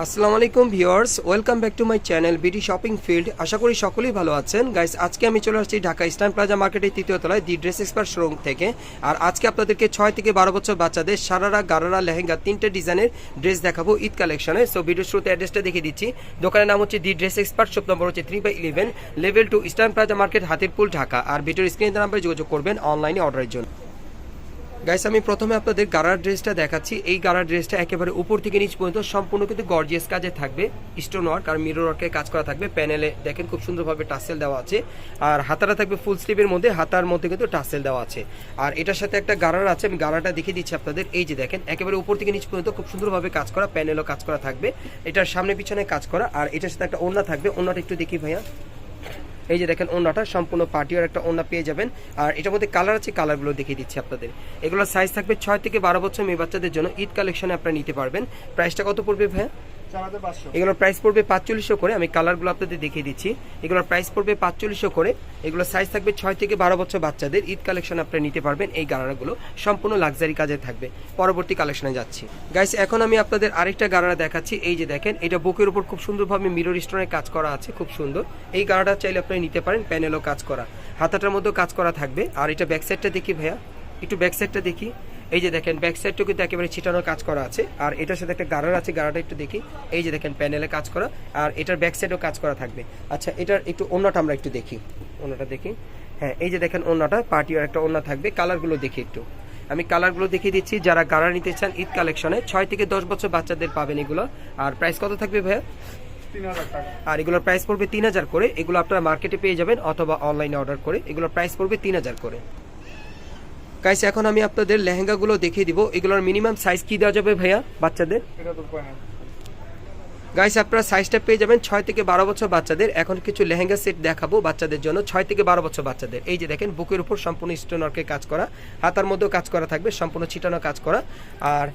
আসসালামু আলাইকুম viewers, welcome back to my channel BD shopping field. আশা করি সকলেই ভালো আছেন। গাইস, আজকে আমি চলে আসছি ঢাকা ইস্টার্ন প্লাজা মার্কেটের তৃতীয় তলায় দি ড্রেস এক্সপার্ট শোরুম থেকে। আর আজকে আপনাদেরকে ছয় থেকে বারো বছর বাচ্চাদের সারারা, গারারা, লেহেঙ্গা তিনটে ডিজাইনের ড্রেস দেখাবো ঈদ কালেকশনে। সো ভিডিও শুরুতে অ্যাড্রেসটা দেখিয়ে দিচ্ছি। দোকানের নাম হচ্ছে the dress expert shop number হচ্ছে three by eleven level two eastern plaza market, Hatirpul, Dhaka. আর ভিডিওর স্ক্রিনের নাম্বারে যোগাযোগ করবেন অনলাইনে অর্ডারের জন্য। গাইস আমি প্রথমে আপনাদের গারার ড্রেসটা দেখাচ্ছি। এই গারার ড্রেসটা একেবারে উপর থেকে নিচ পর্যন্ত সম্পূর্ণ কিন্তু গর্জিয়াস কাজে থাকবে। স্টোন ওয়ার্ক আর মিরর ওয়ার্কের কাজ করা থাকবে। প্যানেলে দেখেন খুব সুন্দরভাবে টাসেল দেওয়া আছে। আর হাতাটা থাকবে ফুল স্লিভের মধ্যে, হাতার মধ্যে কিন্তু টাসেল দেওয়া আছে। আর এটার সাথে একটা গারার আছে, আমি গারাটা দেখিয়ে দিচ্ছি আপনাদের। এই যে দেখেন, একেবারে উপর থেকে নিচ পর্যন্ত খুব সুন্দরভাবে কাজ করা প্যানেলও কাজ করা থাকবে। এটার সামনে পিছনে কাজ করা, আর এটার সাথে একটা ওড়না থাকবে। ওড়নাটা একটু দেখি ভাইয়া। এই যে দেখেন ওনাটা সম্পূর্ণ পার্টিওর একটা ওনা পেয়ে যাবেন। আর এটার মধ্যে কালার আছে, কালারগুলো দেখিয়ে দিচ্ছি আপনাদের। এগুলোর সাইজ থাকবে ছয় থেকে বারো বছর মেয়ে বাচ্চাদের জন্য ঈদ কালেকশনে আপনারা নিতে পারবেন। প্রাইসটা কত পড়বে ভাইয়া? এগুলোর প্রাইস পড়বে পাঁচচল্লিশশো করে, আমি কালারগুলো আপনাদের দেখিয়ে দিচ্ছি। এগুলোর প্রাইস পড়বে পাঁচচল্লিশশো করে, এগুলোর সাইজ থাকবে ছয় থেকে বারো বছর বাচ্চাদের। ঈদ কালেকশন আপনারা নিতে পারবেন, এই গারারাগুলো সম্পূর্ণ লাক্সারি কাজে থাকবে। পরবর্তী কালেকশনে যাচ্ছি। গাইস এখন আমি আপনাদের আরেকটা গারারা দেখাচ্ছি। এই যে দেখেন, এটা বুকের উপর খুব সুন্দরভাবে মিরর স্টোনের কাজ করা আছে, খুব সুন্দর। এই গারাটা চাইলে আপনারা নিতে পারেন প্যানেলও কাজ করা। হাতাটার মধ্যেও কাজ করা থাকবে। আর এটা ব্যাক সাইডটা দেখি ভাইয়া, একটু ব্যাক সাইডটা দেখি। এই যে দেখেন ব্যাক সাইডটা কিন্তু একেবারে ছিটানোর কাজ করা আছে। আর এটার সাথে একটা গারার আছে গারাটা একটু দেখি। এই যে দেখেন প্যানেলে কাজ করা। আর এটার ব্যাক সাইডেও কাজ করা থাকবে। আচ্ছা এটার একটু অন্যটা আমরা একটু দেখি। অন্যটা দেখি। হ্যাঁ এই যে দেখেন অন্যটা পার্টির একটা অন্য থাকবে। কালারগুলো দেখি একটু। আমি কালারগুলো দেখিয়ে দিচ্ছি। যারা গাড়া নিতে চান ঈদ কালেকশনে ছয় থেকে দশ বছর বাচ্চাদের পাবেন এগুলো। আর প্রাইস কত থাকবে ভাইয়া? আর এগুলোর প্রাইস পড়বে তিন হাজার করে। এগুলো আপনারা মার্কেটে পেয়ে যাবেন অথবা অনলাইনে অর্ডার করে। এগুলোর প্রাইস পড়বে তিন হাজার করে। গাইস এখন আমি আপনাদের লেহেঙ্গাগুলো দেখিয়ে দিব। এগুলোর মিনিমাম সাইজ কি দেওয়া যাবে ভাইয়া বাচ্চাদের? গাইস আপনারা সাইজটা পেয়ে যাবেন ছয় থেকে বারো বছর বাচ্চাদের। এখন কিছু লেহেঙ্গা সেট দেখাবো বাচ্চাদের জন্য। ছয় থেকে বারো বছর বাচ্চাদের। এই যে দেখেন, বুকের উপর সম্পূর্ণ স্টোনওয়ার্কের কাজ করা। হাতার মধ্যেও কাজ করা থাকবে, সম্পূর্ণ ছিটানো কাজ করা। আর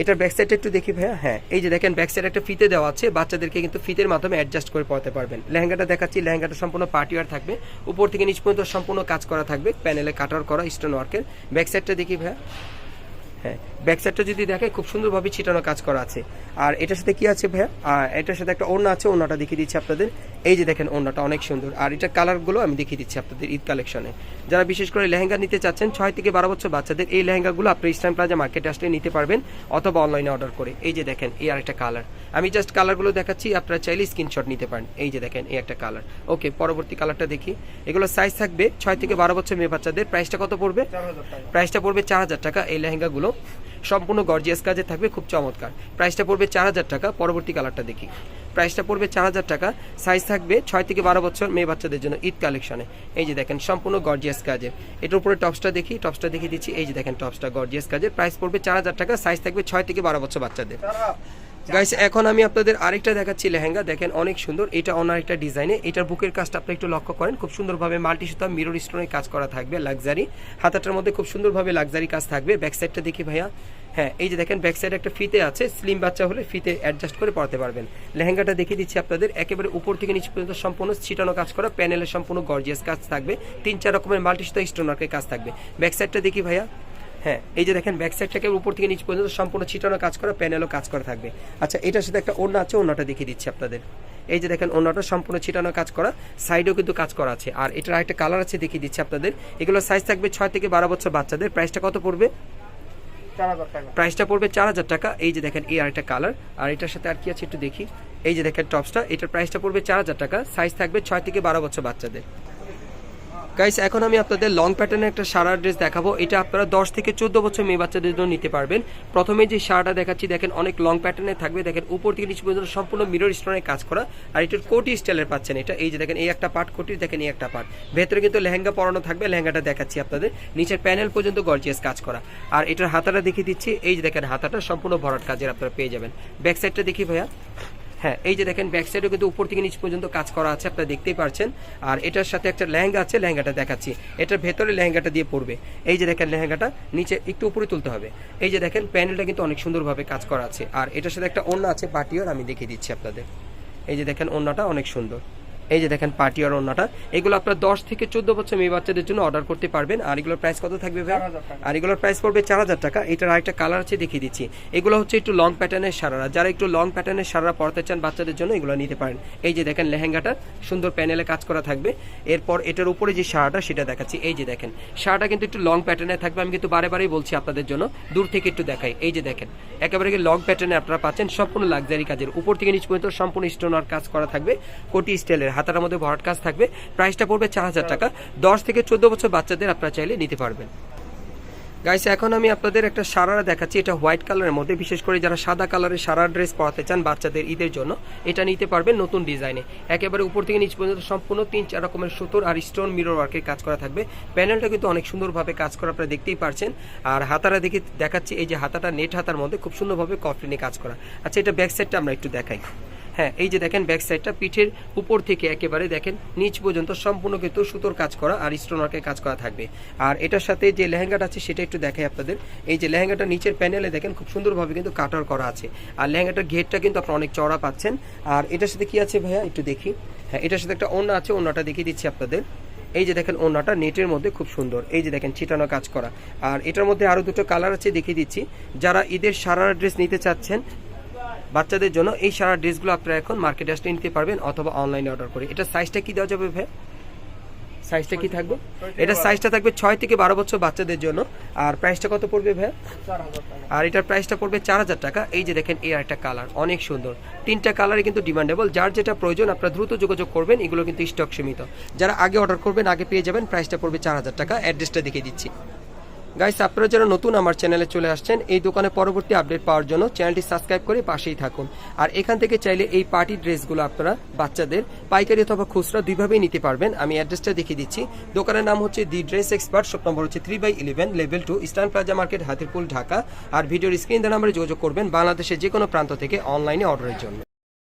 এটার ব্যাক সাইডটা একটু দেখি ভাইয়া। হ্যাঁ এই যে দেখেন ব্যাক সাইড একটা ফিতে দেওয়া আছে, বাচ্চাদেরকে কিন্তু ফিতের মাধ্যমে অ্যাডজাস্ট করে পড়তে পারবেন। লেহেঙ্গাটা দেখাচ্ছি, লেহেঙ্গাটা সম্পূর্ণ পার্টিওয়ার থাকবে। উপর থেকে নিচ পর্যন্ত সম্পূর্ণ কাজ করা থাকবে প্যানেলে কাটার করা স্টোন ওয়ার্কের ব্যাক সাইডটা দেখি ভাইয়া। হ্যাঁ ব্যাক সাইডটা যদি দেখে, খুব সুন্দরভাবে ছিটানো কাজ করা আছে। আর এটার সাথে কি আছে ভাইয়া? এটার সাথে একটা ওড়না আছে, ওড়নাটা দেখিয়ে দিচ্ছি আপনাদের। এই যে দেখেন ওড়নাটা অনেক সুন্দর। আর এটার কালারগুলো আমি দেখিয়ে দিচ্ছি আপনাদের ঈদ কালেকশনে। যারা বিশেষ করে লেহেঙ্গা নিতে চাচ্ছেন ছয় থেকে বারো বছর বাচ্চাদের এই লেহেঙ্গাগুলো আপনি ইস্টার্ন প্লাজা মার্কেটে আসলে নিতে পারবেন অথবা অনলাইনে অর্ডার করে। এই যে দেখেন এই আরেকটা কালার। আমি জাস্ট কালারগুলো দেখাচ্ছি আপনারা চাইলে স্ক্রিনশট নিতে পারেন। এই যে দেখেন এই একটা কালার। ওকে পরবর্তী কালারটা দেখি। এগুলো সাইজ থাকবে ছয় থেকে বারো বছর মেয়ে বাচ্চাদের। প্রাইসটা কত পড়বে? প্রাইসটা পড়বে চার হাজার টাকা। এই লেহেঙ্গাগুলো সম্পূর্ণ গর্জিয়াস কাজে থাকবে খুব চমৎকার। প্রাইসটা পড়বে চার হাজার টাকা। পরবর্তী কালারটা দেখি। প্রাইসটা পড়বে চার হাজার টাকা। সাইজ থাকবে ছয় থেকে বারো বছর মেয়ে বাচ্চাদের জন্য ঈদ কালেকশনে। এই যে দেখেন, সম্পূর্ণ গর্জিয়াস কাজে। এটার উপরে টপসটা দেখি, টপসটা দেখিয়ে দিচ্ছি। এই যে দেখেন, টপসটা গর্জিয়াস কাজের প্রাইস পড়বে চার হাজার টাকা সাইজ থাকবে ছয় থেকে বারো বছর বাচ্চাদের। গাইস এখন আমি আপনাদের আরেকটা দেখাচ্ছি লেহেঙ্গা। দেখেন, অনেক সুন্দর। এটা অন্য একটা ডিজাইনে এটার বুকের কাজটা আপনি একটু লক্ষ্য করেন। খুব সুন্দরভাবে মাল্টি সুতা মিরর স্টোনের কাজ করা থাকবে লাক্সারি হাতাটার মধ্যে খুব সুন্দরভাবে লাক্সারি কাজ থাকবে। ব্যাক সাইডটা দেখি ভাইয়া। হ্যাঁ এই যে দেখেন ব্যাক সাইডে একটা ফিতে আছে স্লিম বাচ্চা হলে ফিতে অ্যাডজাস্ট করে পড়তে পারবেন। লেহেঙ্গাটা দেখিয়ে দিচ্ছি আপনাদের, একেবারে উপর থেকে নিচ পর্যন্ত সম্পূর্ণ ছিটানো কাজ করা প্যানেলের সম্পূর্ণ গর্জিয়াস কাজ থাকবে, তিন চার রকমের মাল্টি সুতা স্টোনার্কের কাজ থাকবে। ব্যাক সাইডটা দেখি ভাইয়া। হ্যাঁ এই যে দেখেন ব্যাক সাইডটাকে উপর থেকে নিচ পর্যন্ত সম্পূর্ণ ছিটানো কাজ করা প্যানেলও কাজ করা থাকবে। আচ্ছা এটার সাথে একটা ওড়না আছে, ওড়নাটা দেখিয়ে দিচ্ছি আপনাদের। এই যে দেখেন ওড়নাটা সম্পূর্ণ ছিটানো কাজ করা সাইডেও কিন্তু কাজ করা আছে। আর এটার আরেকটা কালার আছে দেখিয়ে দিচ্ছি আপনাদের এগুলো সাইজ থাকবে ছয় থেকে বারো বছর বাচ্চাদের প্রাইসটা কত পড়বে? প্রাইসটা পড়বে চার হাজার টাকা। এই যে দেখেন, এই আরেকটা কালার আর এটার সাথে আর কি আছে একটু দেখি। এই যে দেখেন টপসটা এটার প্রাইসটা পড়বে চার হাজার টাকা। সাইজ থাকবে ছয় থেকে বারো বছর বাচ্চাদের। গাইস এখন আমি আপনাদের লং প্যাটার্নের একটা সারা ড্রেস দেখাবো। এটা আপনারা দশ থেকে চোদ্দ বছর মেয়ে বাচ্চাদের জন্য নিতে পারবেন। প্রথমে যে শাড়াটা দেখাচ্ছি, দেখেন অনেক লং প্যাটার্নে থাকবে। দেখেন উপর থেকে নিচে পর্যন্ত সম্পূর্ণ মিরর স্টোনের কাজ করা। আর এটার কোটি স্টাইলের পাচ্ছেন এটা। এই যে দেখেন, এই একটা পার্ট কোটি, দেখেন এই একটা পার্ট ভেতরে কিন্তু লেহেঙ্গা পরানো থাকবে। লেহেঙ্গাটা দেখাচ্ছি আপনাদের। নিচের প্যানেল পর্যন্ত গর্জিয়াস কাজ করা। আর এটার হাতাটা দেখিয়ে দিচ্ছি। এই যে দেখেন হাতাটা সম্পূর্ণ ভরাট কাজের আপনারা পেয়ে যাবেন। ব্যাক সাইডটা দেখি ভাইয়া। হ্যাঁ এই যে দেখেন ব্যাক সাইডেও কিন্তু উপর থেকে নিচ পর্যন্ত কাজ করা আছে, আপনারা দেখতেই পারছেন। আর এটার সাথে একটা লেহেঙ্গা আছে, লেহেঙ্গাটা দেখাচ্ছি। এটার ভেতরে লেহেঙ্গাটা দিয়ে পড়বে এই যে দেখেন লেহেঙ্গাটা, নিচে একটু উপরে তুলতে হবে। এই যে দেখেন, প্যানেলটা কিন্তু অনেক সুন্দরভাবে কাজ করা আছে। আর এটার সাথে একটা ওড়না আছে, বাটিওর, আমি দেখিয়ে দিচ্ছি আপনাদের। এই যে দেখেন, ওড়নাটা অনেক সুন্দর। এই যে দেখেন পার্টি আর অন্যটা এগুলো আপনার দশ থেকে চোদ্দ বছর মেয়ে বাচ্চাদের জন্য অর্ডার করতে পারবেন। আর এগুলোর প্রাইস কত থাকবে ভাই? আর এগুলোর প্রাইস পড়বে চার হাজার টাকা। এটার আরেকটা কালার আছে দেখিয়ে দিচ্ছি। এগুলো হচ্ছে একটু লং প্যাটার্নের সারারা। যারা একটু লং প্যাটার্নের সারারা পড়তে চান বাচ্চাদের জন্য এগুলো নিতে পারেন। এই যে দেখেন লেহেঙ্গাটা সুন্দর প্যানেলে কাজ করা থাকবে। এরপর এটার উপরে যে সারাটা সেটা দেখাচ্ছি। এই যে দেখেন সারাটা কিন্তু একটু লং প্যাটার্নে থাকবে। আমি কিন্তু বারে বারেই বলছি আপনাদের জন্য দূর থেকে একটু দেখাই। এই যে দেখেন একেবারে লং প্যাটার্নে আপনারা পাচ্ছেন। সম্পূর্ণ লাক্সারি কাজের। উপর থেকে নিচ পর্যন্ত সম্পূর্ণ স্টোনার কাজ করা থাকবে। কোটি স্টাইলের হাতার মধ্যে ভরাট কাজ থাকবে প্রাইসটা পড়বে চার হাজার টাকা। দশ থেকে চোদ্দ বছর বাচ্চাদের আপনারা চাইলে নিতে পারবেন। গাইস এখন আমি আপনাদের একটা সারারা দেখাচ্ছি। এটা হোয়াইট কালারের মধ্যে। বিশেষ করে যারা সাদা কালারের সারা ড্রেস পরাতে চান বাচ্চাদের ঈদের জন্য, এটা নিতে পারবেন নতুন ডিজাইনে একেবারে উপর থেকে নিচ পর্যন্ত সম্পূর্ণ তিন চার রকমের সুতোর আর স্টোন মিরর ওয়ার্কের কাজ করা থাকবে। প্যানেলটা কিন্তু অনেক সুন্দরভাবে কাজ করা আপনারা দেখতেই পারছেন। আর হাতারা দেখে দেখাচ্ছি। এই যে হাতাটা নেট হাতার মধ্যে খুব সুন্দরভাবে কফলিনে কাজ করা। আচ্ছা এটা ব্যাক সাইডটা আমরা একটু দেখাই। হ্যাঁ এই যে দেখেন ব্যাক সাইডটা পিঠের উপর থেকে একেবারে দেখেন, নিচ পর্যন্ত সম্পূর্ণ কিন্তু সুতোর কাজ করা আর স্টোনারকে কাজ করা থাকবে। আর এটার সাথে যে লেহেঙ্গাটা আছে, সেটা একটু দেখাই আপনাদের। এই যে লেহেঙ্গাটা নিচের প্যানেলে দেখেন, খুব সুন্দরভাবে কিন্তু কাটার করা আছে। আর লেহেঙ্গাটার ঘেরটা কিন্তু আপনারা অনেক চড়া পাচ্ছেন। আর এটার সাথে কি আছে ভাইয়া? একটু দেখি। হ্যাঁ এটার সাথে একটা ওড়না আছে, ওড়নাটা দেখিয়ে দিচ্ছি আপনাদের। এই যে দেখেন, ওড়নাটা নেটের মধ্যে খুব সুন্দর। এই যে দেখেন, ছিটানো কাজ করা। আর এটার মধ্যে আরও দুটো কালার আছে, দেখিয়ে দিচ্ছি। যারা ঈদের সারা ড্রেস নিতে চাচ্ছেন বাচ্চাদের জন্য এই সারা ড্রেসগুলো আপনারা এখন মার্কেটে আসলে নিতে পারবেন অথবা অনলাইনে অর্ডার করে। এটা সাইজটা কি দেওয়া যাবে ভাই? সাইজটা কি থাকবে? এটা সাইজটা থাকবে ছয় থেকে বারো বছর বাচ্চাদের জন্য। আর প্রাইসটা কত পড়বে ভাই? আর এটার প্রাইসটা পড়বে চার হাজার টাকা। এই যে দেখেন, এই একটা কালার অনেক সুন্দর। তিনটা কালারই কিন্তু ডিমান্ডেবল যার যেটা প্রয়োজন, আপনারা দ্রুত যোগাযোগ করবেন। এগুলো কিন্তু স্টক সীমিত। যারা আগে অর্ডার করবেন, আগে পেয়ে যাবেন। প্রাইসটা পড়বে চার হাজার টাকা। অ্যাড্রেসটা দেখিয়ে দিচ্ছি। গাইস, আপনারা যারা নতুন আমার চ্যানেলে চলে আসছেন, এই দোকানে পরবর্তী আপডেট পাওয়ার জন্য চ্যানেলটি সাবস্ক্রাইব করে পাশেই থাকুন। আর এখান থেকে চাইলে এই পার্টি ড্রেসগুলো আপনারা বাচ্চাদের পাইকারি অথবা খুচরা দুইভাবেই নিতে পারবেন। আমি অ্যাড্রেসটা দেখিয়ে দিচ্ছি। দোকানের নাম হচ্ছে the dress expert, shop number হচ্ছে three by eleven, level two, eastern plaza market, Hatirpul, Dhaka. আর ভিডিওর স্ক্রিন নাম্বারে যোগাযোগ করবেন বাংলাদেশের যে কোনো প্রান্ত থেকে অনলাইনে অর্ডারের জন্য।